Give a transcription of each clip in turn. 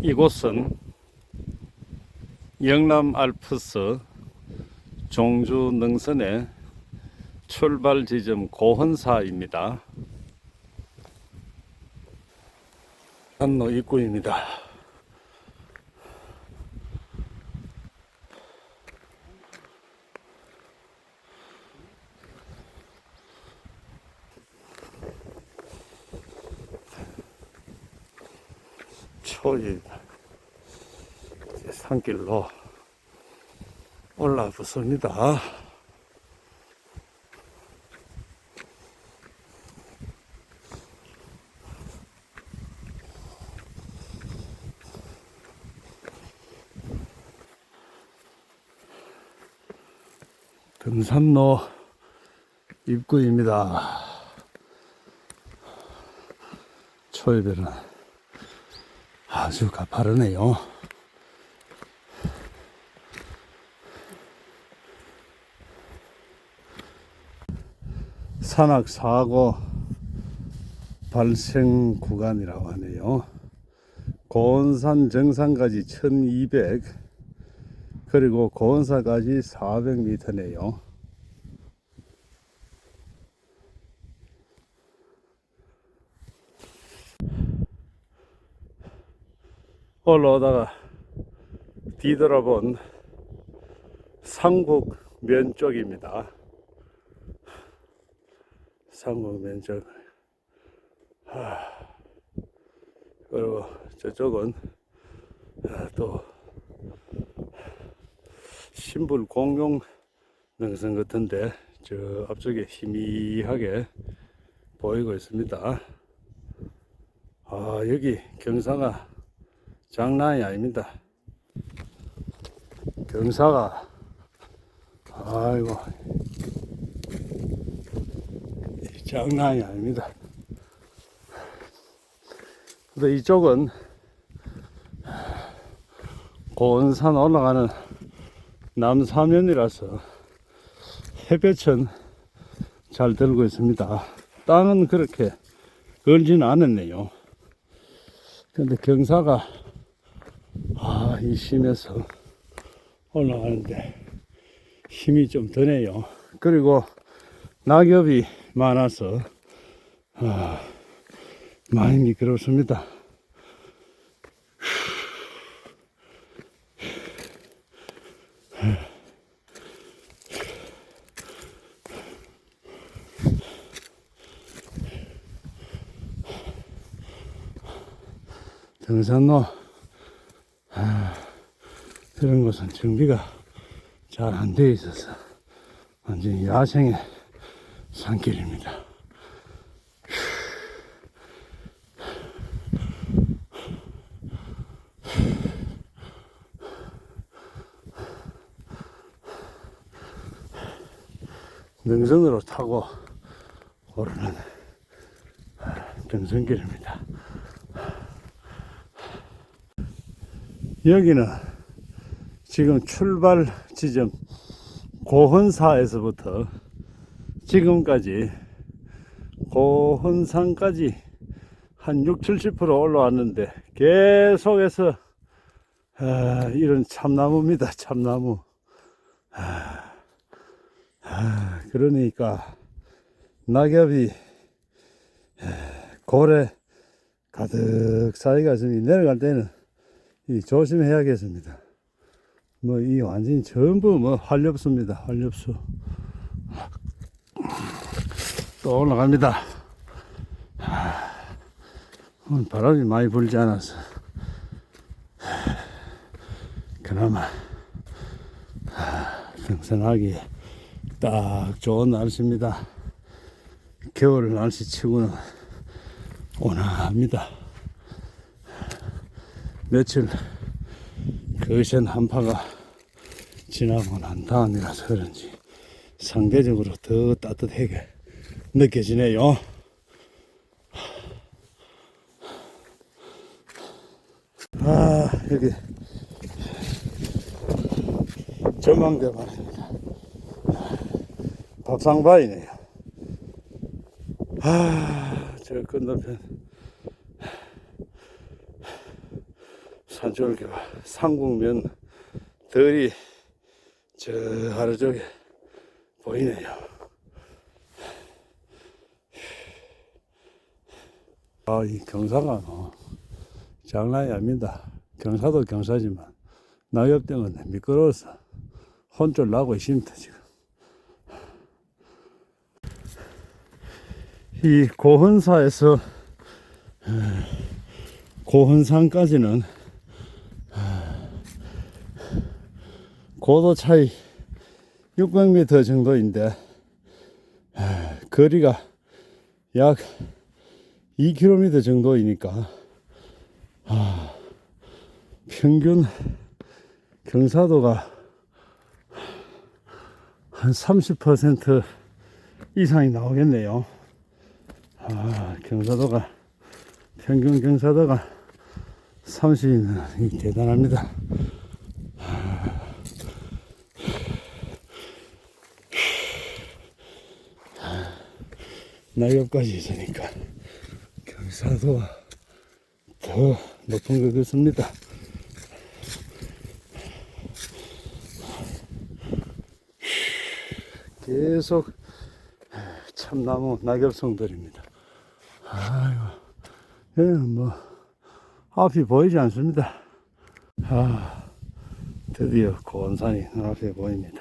이곳은 영남 알프스 종주 능선의 출발 지점 고헌사입니다. 한로 입구입니다. 초입 산길로 올라 붙습니다. 등산로 입구입니다. 초입에는 아주 가파르네요. 산악 사고 발생 구간이라고 하네요. 고원산 정상까지 1200 그리고 고원사까지 400m네요. 올라오다가 뒤돌아본 상북 면 쪽입니다. 상북 면 쪽. 하, 그리고 저쪽은 아, 또 신불 공룡 능선 같은데 저 앞쪽에 희미하게 보이고 있습니다. 아 여기 경사가 장난이 아닙니다. 경사가 아이고 장난이 아닙니다. 근데 이쪽은 고원산 올라가는 남사면이라서 햇볕은 잘 들고 있습니다. 땅은 그렇게 걸지는 않았네요. 근데 경사가 아, 이 심에서 올라가는데 힘이 좀 드네요. 그리고 낙엽이 많아서 아, 많이 미끄럽습니다. 등산로 이런 곳은 정비가 잘 안 되어 있어서 완전히 야생의 산길입니다. 능선으로 타고 오르는 등산길입니다. 여기는 지금 출발 지점 고헌사에서부터 지금까지 고헌산까지 한 6, 70% 올라왔는데 계속해서 아, 이런 참나무입니다. 참나무. 아, 아, 그러니까 낙엽이 아, 고래 가득 쌓여가 지금 내려갈 때는 이 조심해야겠습니다. 뭐 이 완전히 전부 뭐 활렵수입니다. 활렵수. 또 올라갑니다. 하, 오늘 바람이 많이 불지 않아서 그나마 하, 등산하기 딱 좋은 날씨입니다. 겨울 날씨 치고는 온화합니다. 며칠 거센 한파가 지나고 난 다음이라서 그런지 상대적으로 더 따뜻하게 느껴지네요. 아, 여기 전망대 말입니다. 밥상바이네요. 아, 저 건너편 산줄기와 상국면 들이 저 아래쪽에 보이네요. 아, 이 경사가 뭐 장난이 아닙니다. 경사도 경사지만 낙엽 때문에 미끄러워서 혼쭐 나고 있습니다, 지금. 이 고흥사에서 어, 고흥산까지는 어, 고도 차이 600m 정도인데 어, 거리가 약 2km 정도이니까 아, 평균 경사도가 한 30% 이상이 나오겠네요. 아, 경사도가 평균 경사도가 30이면 대단합니다. 낙엽까지 있으니까 경사도가 더 높은 것 같습니다. 계속 참나무 낙엽송들입니다. 아이고, 예, 뭐, 앞이 보이지 않습니다. 아, 드디어 고원산이 눈앞에 보입니다.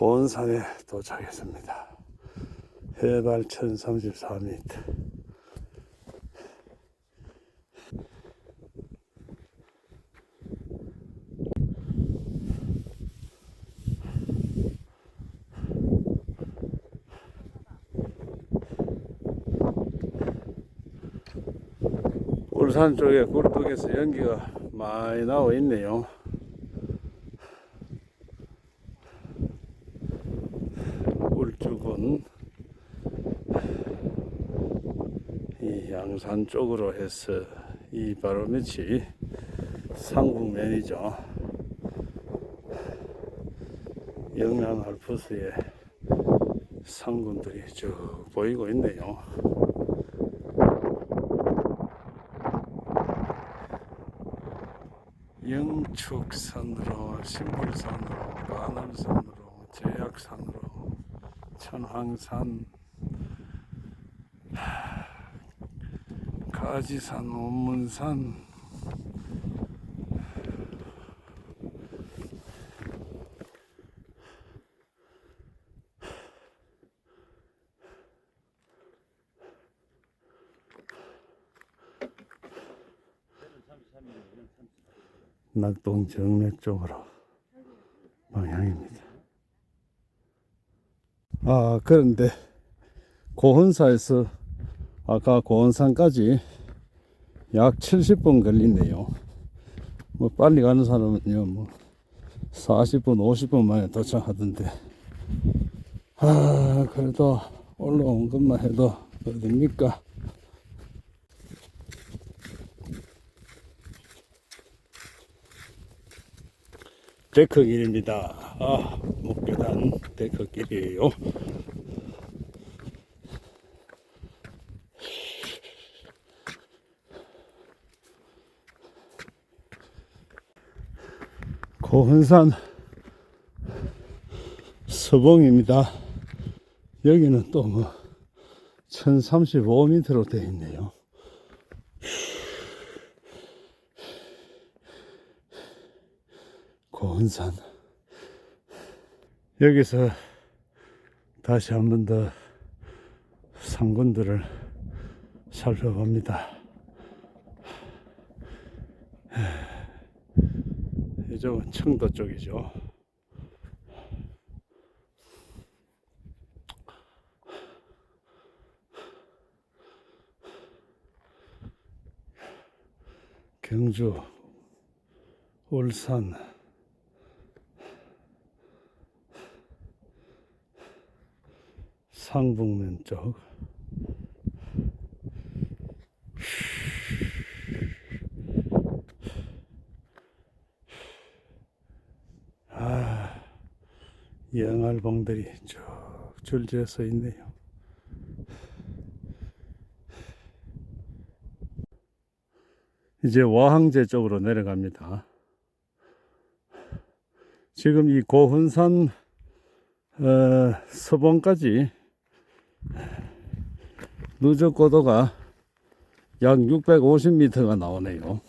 고원산에 도착했습니다. 해발 1034m. 울산 쪽에 굴뚝에서 연기가 많이 나오고 있네요. 울주군 이 양산 쪽으로 해서 이 바로 밑이 상국면이죠. 영남 알프스의 상군들이 쭉 보이고 있네요. 영축산으로 신물산으로 가남산으로 제약산으로 천황산 하, 가지산 원문산 낙동 정맥 쪽으로 방향입니다. 아, 그런데 고흥사에서 아까 고흥산까지 약 70분 걸린대요. 뭐 빨리 가는 사람은요, 뭐 40분, 50분 만에 도착하던데. 아, 그래도 올라온 것만 해도 어딥니까? 데크길입니다. 아, 목계단 데크길이에요. 고흥산 서봉입니다. 여기는 또 뭐 1035m로 되어 있네요. 고흥산 여기서 다시 한 번 더 상군들을 살펴봅니다. 이쪽은 청도 쪽이죠. 경주, 울산, 상북면 쪽 양알봉들이 쭉 줄지어 서 있네요. 이제 와항제 쪽으로 내려갑니다. 지금 이 고훈산 어, 서봉까지 누적 고도가 약 650m가 나오네요.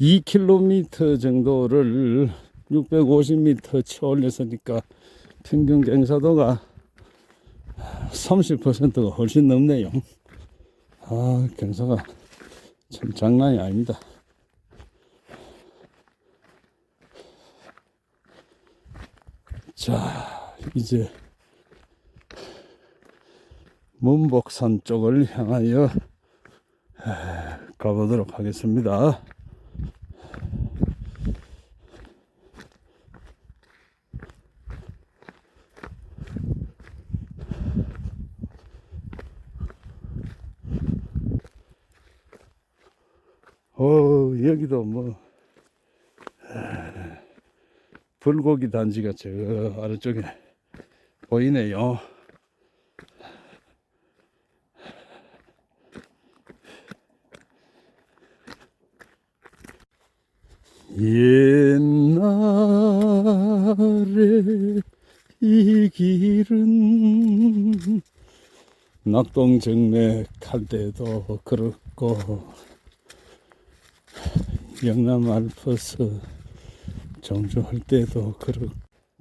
2km 정도를 650m 쳐 올렸으니까 평균 경사도가 30%가 훨씬 넘네요. 아, 경사가 참 장난이 아닙니다. 자, 이제 문복산 쪽을 향하여 가보도록 하겠습니다. 어, 여기도 뭐, 에, 불고기 단지가 저 아래쪽에 보이네요. 옛날에 이 길은 낙동 정맥 할 때도 그렇고 영남 알프스 정주할 때도 그렇고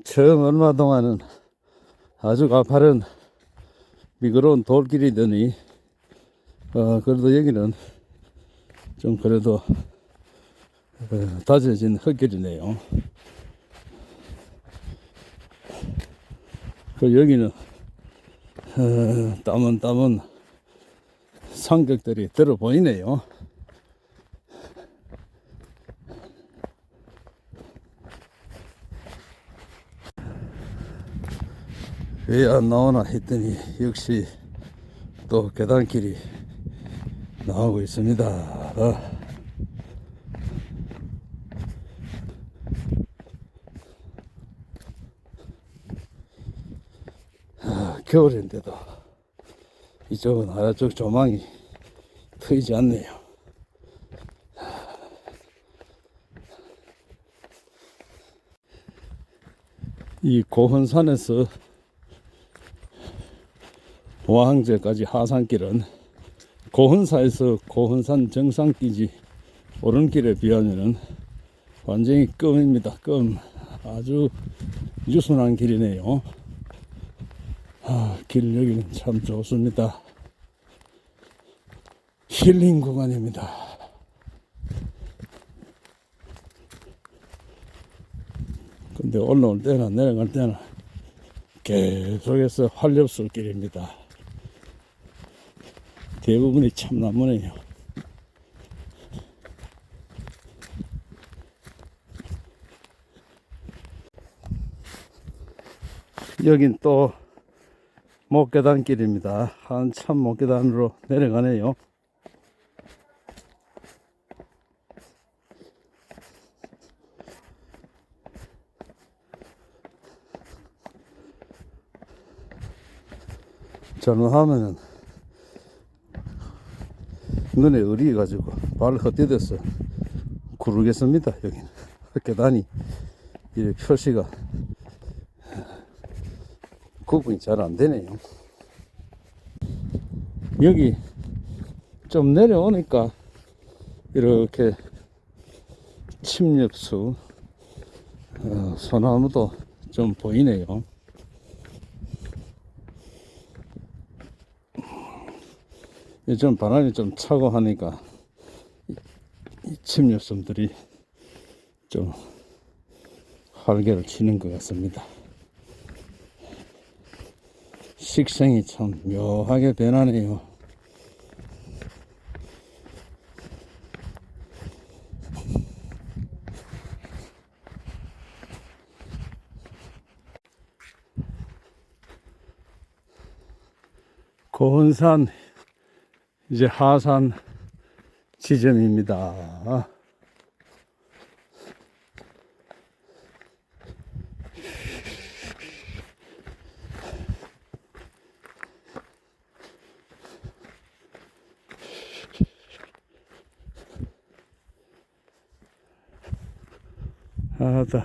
처음 얼마 동안은 아주 가파른 미끄러운 돌길이더니 어 그래도 여기는 좀 그래도 어, 다져진 흙길이네요. 그 여기는 어, 땀은 땀은 성격들이 들어 보이네요. 왜 안 나오나 했더니 역시 또 계단길이 나오고 있습니다. 아. 아, 겨울인데도 이쪽은 아래쪽 조망이 트이지 않네요. 이 고헌산에서 와항제까지 하산길은 고헌사에서 고헌산 정상끼지 오른길에 비하면은 완전히 끔입니다. 끔 아주 유순한 길이네요. 아, 길 여기는 참 좋습니다. 힐링 구간입니다. 근데 올라올 때나 내려갈 때나 계속해서 활렵술 길입니다. 대부분이 참나무네요. 여긴 또 목계단 길입니다. 한참 목계단으로 내려가네요. 잘못하면은 눈에 의리 가지고 발을 헛디뎌서 구르겠습니다. 여기는 계단이 이 표시가 구분이 잘 안 되네요. 여기 좀 내려오니까 이렇게 침엽수 어, 소나무도 좀 보이네요. 요즘 바람이 좀 차고 하니까 이, 이 침엽수들이 좀 활개를 치는 것 같습니다. 식생이 참 묘하게 변하네요. 고은산 이제 하산 지점입니다. 아,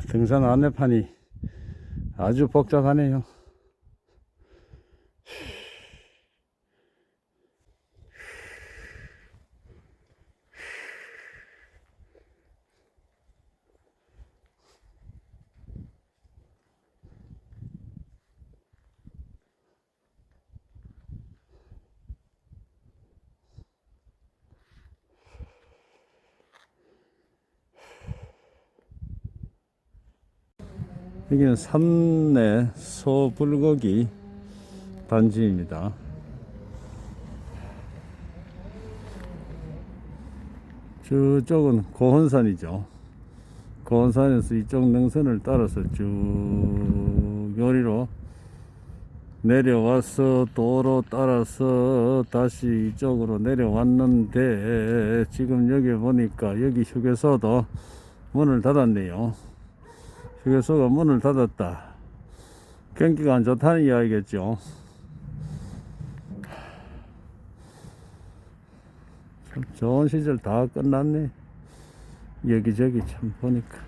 등산 안내판이 아주 복잡하네요. 여기는 산내 소불고기 단지입니다. 저쪽은 고원산이죠. 고원산에서 이쪽 능선을 따라서 쭉 요리로 내려와서 도로 따라서 다시 이쪽으로 내려왔는데 지금 여기 보니까 여기 휴게소도 문을 닫았네요. 휴게소가 문을 닫았다. 경기가 안 좋다는 이야기겠죠. 참 좋은 시절 다 끝났네. 여기저기 참 보니까.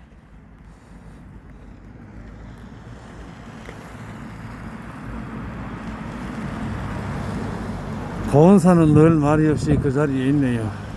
고원사는 늘 말이 없이 그 자리에 있네요.